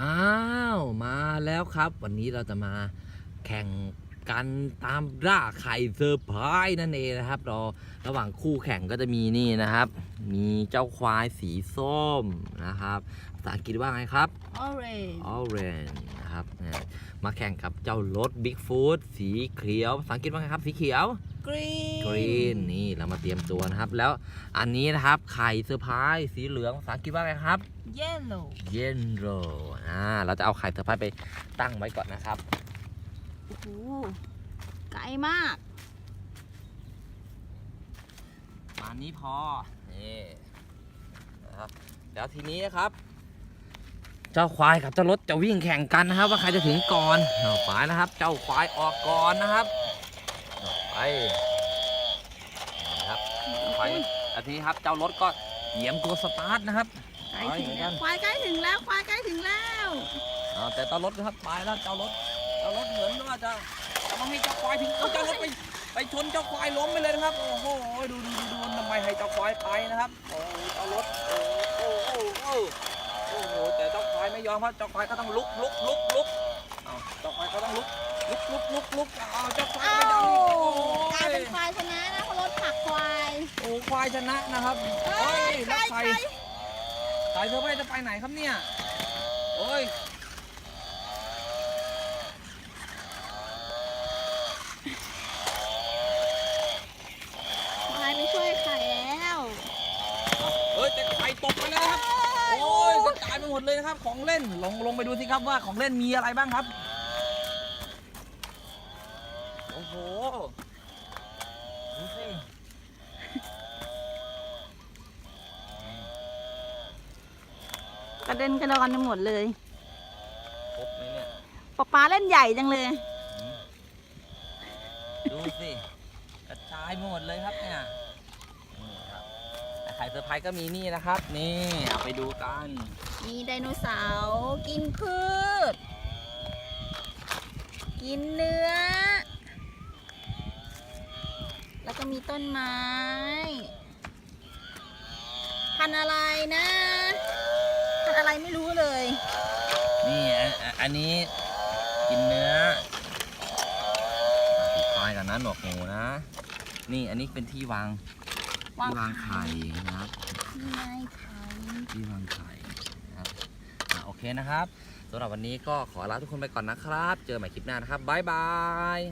อ้าวมาแล้วครับ วันนี้เราจะมาแข่งกันตามล่าไข่เซอร์ไพรส์นั่นเองนะครับรอระหว่างคู่แข่งก็จะมีนี่นะครับ มีเจ้าควายสีส้มนะครับภาษาอังกฤษว่าไงครับ orange orange นะครับเนี่ยมาแข่งกับเจ้ารถ Bigfoot สีเขียวภาษาอังกฤษว่าไงครับ สีเขียว green green นี่เรามาเตรียมตัวนะครับ แล้วอันนี้นะครับไข่เซอร์ไพรส์สีเหลืองภาษาอังกฤษว่าไงครับ yellow เยนโรอ่าเราจะเอาไข่เซอร์ไพรส์ไปตั้งไว้ก่อนนะครับโอ้โหไกลมากมานี้พอนี่นะครับแล้วทีนี้นะครับ เจ้าควายกับเจ้ารถจะวิ่งแข่งกันนะครับ ว่าใครจะถึงก่อนเอาไปนะครับ เจ้าควายออกก่อนนะครับเอา ไปนะครับควายอันนี้ครับเจ้ารถก็เหยียมตัวสตาร์ทนะครับใกล้ถึงไปเหมือนกัแล้นวควายใกล้ถึงแล้วควายใกล้ถึงแล้วเอาแต่เจ้ารถนะครับไปแล้วเจ้ารถเจ้ารถเหมือนว่าจะจะไม่ให้เจ้าควายถึงเอาเจ้ารถไปไปชนเจ้าควายล้มไปเลยนะครับ โอ้โหดูดูดูดูทำไมให้เจ้าควายไปนะครับโอ้โหเจ้ารถโอ้โหโอ้โหโอ้โหแต่เจ้าควายไม่ยอมครับเจ้าควายก็ต้องลุกลุกลุกลุกเอาเจ้าควายก็ต้องลุก ลุกลุกลุกลุกเอาเจ้าควายเอ้าก็ไม่ยอมโอ้กลายเป็นยควายชนะนะเพราะรถผลักควายโอ้ควายชนะนะครับเฮ้เฮ้ยยใครแล้วใคใครรสายเธอไปจะไปไหนครับเนี่ยโอ้ยควายไม่ช่วยไข่แล้วเฮ้ยแต่ไข่ตกไปแล้วนะครับโอ้ยกระจายไปหมดเลยนะครับของเล่นลงลงไปดูสิครับว่าของเล่นมีอะไรบ้างครับ โอ้โหดูสิกระเด็นกระดอนไปหมดเลยครบไหมเนี่ยป๊าป๊าเล่นใหญ่จังเลย ดูสิกระจายไปหมดเลยครับเนี่ยนี่ครับแต่ไข่เซอร์ไพรส์ก็มีนี่นะครับ นี่เอาไปดูกันมีไดโนเสาร์กินพืช กินเนื้อ แล้วก็มีต้นไม้ พันธุ์อะไรนะ พันธุ์อะไรไม่รู้เลย นี่อันอันอันนี้กินเนื้อติดปลายกันนะหนวกหมูนะ นี่อันนี้เป็นที่วางวาง ที่วางไข่นะครับ นี่ไงไข่ที่วางไข่นะครับอะโอเคนะครับสำหรับวันนี้ก็ขอลาทุกคนไปก่อนนะครับ เจอใหม่คลิปหน้านะครับบ๊ายบาย